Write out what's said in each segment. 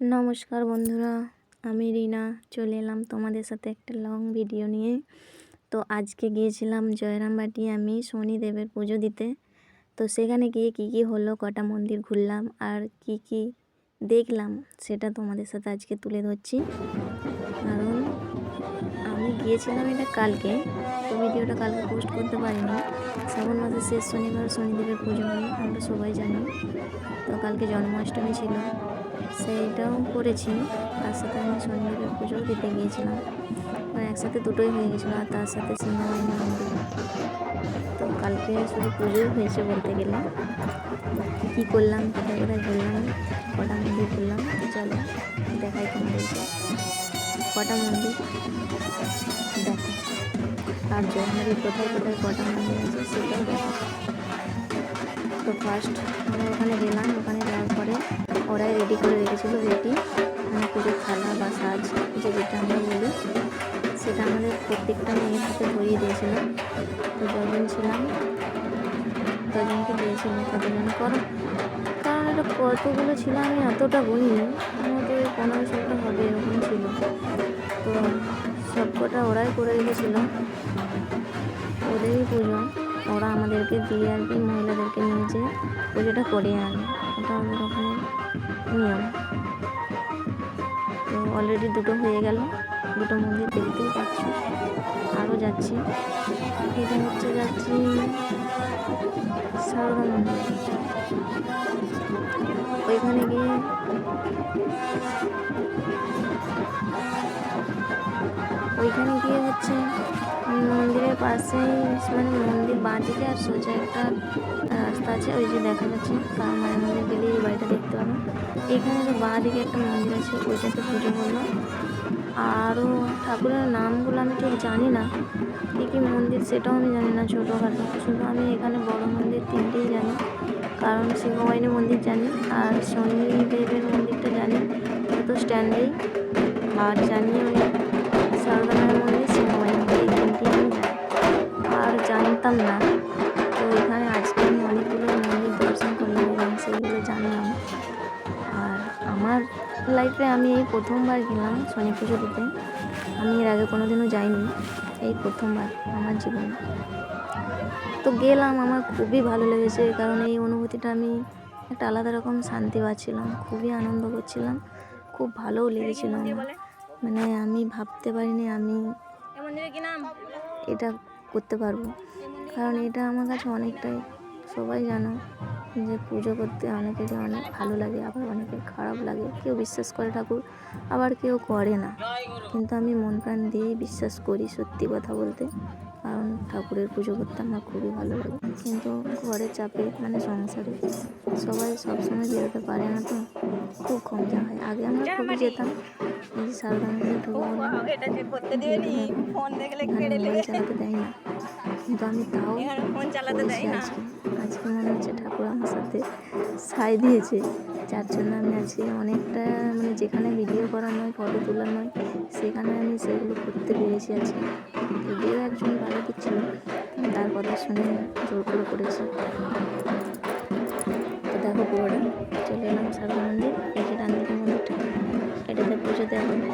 নমস্কার বন্ধুরা, আমি রিনা। চলে এলাম তোমাদের সাথে একটা লং ভিডিও নিয়ে। তো আজকে গিয়েছিলাম জয়রামবাটি আমি শনিদেবের পুজো দিতে। তো সেখানে গিয়ে কি কি হলো, কটা মন্দির ঘুরলাম আর কি কি দেখলাম, সেটা তোমাদের সাথে আজকে তুলে ধরছি। কারণ আমি গিয়েছিলাম এটা কালকে, তো ভিডিওটা কালকে পোস্ট করতে পারিনি। শ্রাবণ মাসের শেষ শনিবার শনিদেবের পুজো হয়, আমরা সবাই জানি। তো কালকে জন্মাষ্টমী ছিল। সেইটাও করেছি। তার সাথে আমি শনিদেবের পুজোও দিতে গিয়েছিলাম। মানে একসাথে দুটোই হয়ে গেছিল আর তার সাথে মন্দির। তো কালকে শুধু পুজোই হয়েছে বলতে গেলে। কী করলাম কোথায় কোথায় ঘুরলাম কটা মন্দির ঘুরলাম চলো দেখাই তোমাদেরকে। কটা মন্দির? দেখো। আর জন্মের কোথায় কোথায় কটা মন্দির আছে সেটাও দেখো। তো ফার্স্ট আমরা ওখানে গেলাম, ওখানে যাওয়ার পরে ওরাই রেডি করে রেখেছিলো রেডি মানে পুজোর থালা বা সাজ, যে যেটা আমরা বলি, সেটা আমাদের প্রত্যেকটা মেয়ের হাতে ধরিয়ে দিয়েছিল। তো যখন ছিলাম তজনকে দিয়েছিল কতজন করো। কারণ এটা কতগুলো ছিল আমি এতটা তো ওই পনেরো ষোলোটা হবে এরকম ছিল। তো সবকটা ওরাই করে রেখেছিল। ওদেরই পুজো, ওরা আমাদেরকে দিয়ে আর কি মহিলাদেরকে নিয়ে যেয়ে পুজোটা করে আনে। এটা ওদের ওখানে নিয়ম। তো অলরেডি দুটো হয়ে গেল। দুটো মন্দির দেখতেই পাচ্ছি। আরও যাচ্ছি। এটা হচ্ছে যাচ্ছি সারদা মন্দির। ওইখানে গিয়ে ওইখানে গিয়ে হচ্ছে মন্দিরের পাশেই মানে মন্দির বাঁদিকে আর সোজা একটা রাস্তা আছে, ওই যে দেখা যাচ্ছে কার মায়ের মন্দির গেলে এই বাড়িটা দেখতে পাবো এখানে তো বাঁদিকে একটা মন্দির আছে, ওইটাতে পুজো করল আরও ঠাকুরের নামগুলো আমি ঠিক জানি না কী কী মন্দির সেটাও আমি জানি না, ছোটোখাটো শুধু আমি এখানে বড় মন্দির তিনটেই জানি, কারণ সিংহবাহিনী মন্দির জানি, আর শনিদেবের মন্দিরটা জানি তো স্ট্যান্ডেই আর জানি ওই সারদা মায়ের মন্দির, সিংহবাহিনী। জানতাম না। তো এখানে আজকে আমি অনেকগুলো মন্দির দর্শন করলাম এবং সেইগুলো জানলাম। আর আমার লাইফে আমি এই প্রথমবার গেলাম শনি পুজো দিতে। আমি এর আগে কোনো দিনও যাইনি এই প্রথমবার আমার জীবনে। তো গেলাম আমার খুবই ভালো লেগেছে কারণ এই অনুভূতিটা আমি একটা আলাদা রকম শান্তি পাচ্ছিলাম খুবই আনন্দ করছিলাম খুব ভালোও লেগেছিল আমার। মানে আমি ভাবতে পারিনি আমি এটা করতে পারব। কারণ এটা আমার কাছে অনেকটাই সবাই জানো যে পুজো করতে অনেকেরই অনেক ভালো লাগে আবার অনেকের খারাপ লাগে। কেউ বিশ্বাস করে ঠাকুর আবার কেউ করে না। কিন্তু আমি মন প্রাণ দিয়েই বিশ্বাস করি সত্যি কথা বলতে কারণ ঠাকুরের পুজো করতে আমার খুবই ভালো লাগে। কিন্তু ঘরের চাপে মানে সংসারে সবাই সবসময় বেরোতে পারে না তো খুব কম যা হয় আগে আমরা খুবই যেতাম এই যে সারদা মন্দিরে ঢুকে দেয় না। কিন্তু আমি তাও করেছি আজকে আজকে মনে হচ্ছে ঠাকুর আমার সাথে সাই দিয়েছে। যার জন্য আমি আজকে অনেকটা মানে যেখানে ভিডিও করা নয় ফটো তোলা নয় সেখানে আমি সেগুলো করতে পেরেছি আজকে। ভিডিও একজন ভালো দিচ্ছিল তার কথা শুনে জোর করে করেছি তো দেখো পুরোটা চলে এলাম সারদা মন্দির এই যে দিকে মন্দিরটা। এটাতে পুজো দেওয়া হবে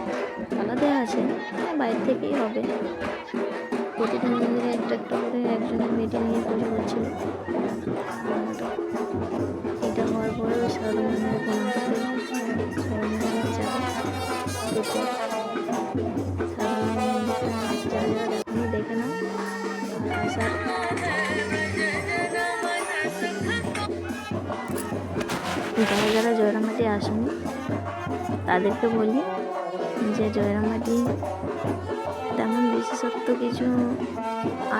তালা দেওয়া আছে হ্যাঁ, বাইরে থেকেই হবে। প্রতিটা মন্দিরে একটা একটা করে একজনের মেয়েটি নিয়ে পুজো করছিল এটা হওয়ার পরে ওই প্রণাম দেখো যারা যারা যারা যারা জয়রামবাটি আসেনি তাদেরকে বলি যে জয়রামবাটি তেমন বিশেষত্ব কিছু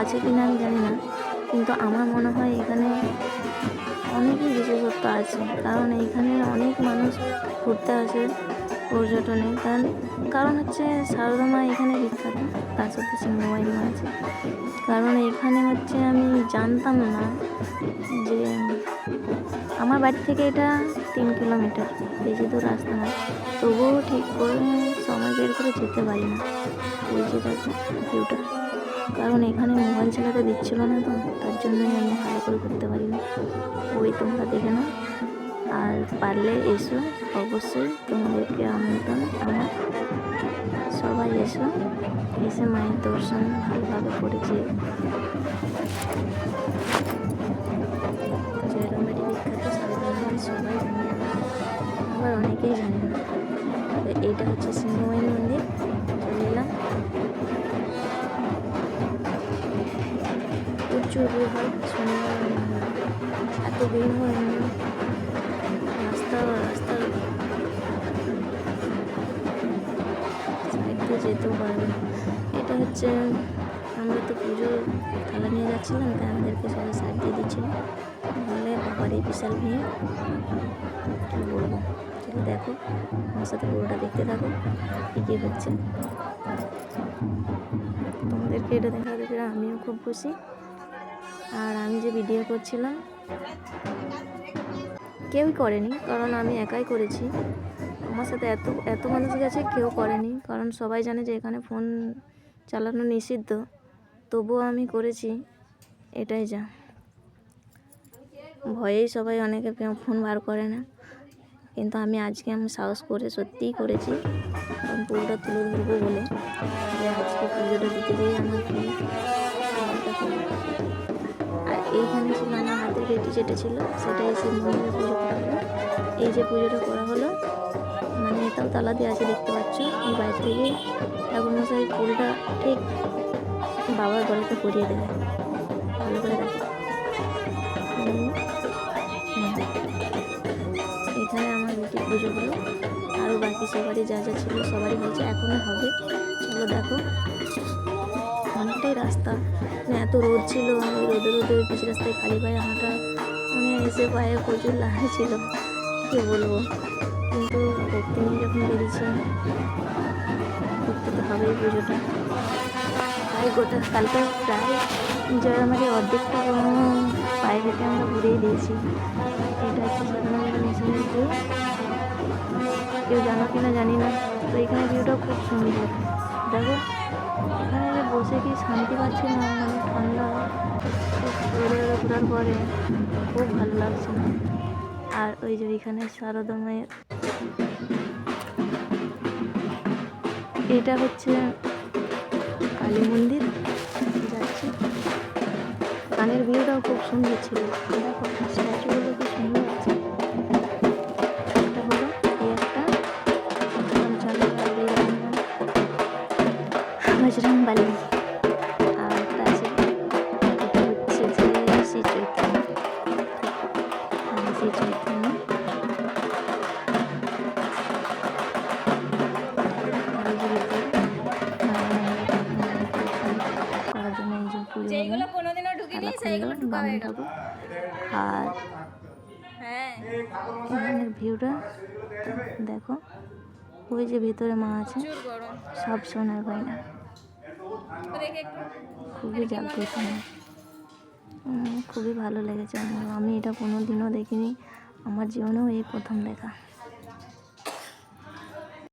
আছে কি না আমি জানি না। কিন্তু আমার মনে হয় এখানে অনেকই বিশেষত্ব আছে। কারণ এখানে অনেক মানুষ ঘুরতে আসে পর্যটনে। কারণ কারণ হচ্ছে সারদা মা এখানে বিখ্যাত। তার সাথে সিংহবাহিনী মা আছে। কারণ এখানে হচ্ছে আমি জানতাম না যে আমার বাড়ি থেকে এটা তিন কিলোমিটার। বেশি দূর রাস্তা না তবুও ঠিক করে সময় বের করে যেতে পারি না। ওই যে কারণ এখানে মোবাইল চালাতে দিচ্ছিল না তো, তার জন্যই আমি ভালো করে করতে পারি না। ওই তোমরা দেখে না আর পারলে এসো, অবশ্যই তোমাদেরকে আমন্ত্রণ। আমার সবাই এসো, এসে মায়ের দর্শন ভালোভাবে করেছি। জয়রামবাড়ি বিখ্যাত সবাই আবার অনেকেই জানে না। এইটা হচ্ছে সিংহমাই মন্দির চলে এলাম প্রচুর ভিড় হয় শনিবার এত ভিড় হয় না। রাস্তা রাস্তার সাইড যেতেও পারবে এটা হচ্ছে আমরা তো পুজো থালা নিয়ে যাচ্ছিলাম, তাই আমাদেরকে সবাই সাইড দিয়ে দিচ্ছিল। নাহলে বাবারই বিশাল ভিড়, কী বলব? চলো দেখো, আমার সাথে পুরোটা দেখতে থাকো, কী হচ্ছে। তোমাদেরকে এটা দেখাতে দেখে আমিও খুব খুশি। আর আমি যে ভিডিও করছিলাম, কেউই করেনি, কারণ আমি একাই করেছি। আমার সাথে এত এত মানুষ গেছে, কেউ করেনি। কারণ সবাই জানে যে এখানে ফোন চালানো নিষিদ্ধ। তবুও আমি করেছি, এটাই যা। ভয়েই সবাই অনেকে ফোন বার করে না। কিন্তু আমি আজকে আমি সাহস করে সত্যিই করেছি পুরোটা তুলে ধরবো বলে। যে আজকে পুজোটা দিতে যেয়ে আমার আর এইখানে ছিল আমার হাতের বেটি যেটা ছিল, সেটা এসে মন্দিরে পুজো করা হলো এই যে পুজোটা করা হলো মানে এটাও তালা দিয়ে আছে, দেখতে পাচ্ছ? এই বাইরে থেকে ঠাকুরমশাই ফুলটা ঠিক বাবার গলাতে পরিয়ে দেবে। ভালো করে দেখো। হুম। এখানে আমার বেটি পুজো হলো। আরও বাকি সবারই যা যা ছিল সবারই হয়েছে। এখনও হবে। চলো দেখো। অনেকটাই রাস্তা। মানে এত রোদ ছিল। ওই রোদে রোদে পিচ রাস্তায় খালি পায়ে হাঁটা। মানে এসে পায়ে প্রচুর লাগছিল কী বলব? কিন্তু করতে নিয়ে যখন বেরিয়েছি করতে তো হবেই পুজোটা। গোটা কালকে প্রায় জয়রামারি অর্ধেকটা পায়ে হেঁটে আমরা ঘুরেই দিয়েছি। এটা হচ্ছে মিশনের ভিউ কেউ জানো কি না জানি না, তো এখানে ভিউটা খুব সুন্দর। দেখো, এখানে যে বসে কি শান্তি পাচ্ছি না মানে ঠান্ডা। ঘোরার পরে খুব ভালো লাগছে আর ওই যে এখানে সারদা মায়ের এটা হচ্ছে কালী মন্দির। যাচ্ছি। কানের ভিউটাও খুব সুন্দর ছিল। দেখো ঢুকাবে বামুন ঠাকুর আর হ্যাঁ এখানের ভিউটা দেখো ওই যে ভিতরে মা আছে সব সোনার গয়না। খুবই জাগ্রত। খুবই ভালো লেগেছে আমি এটা কোনো দিনও দেখিনি। আমার জীবনেও এই প্রথম দেখা।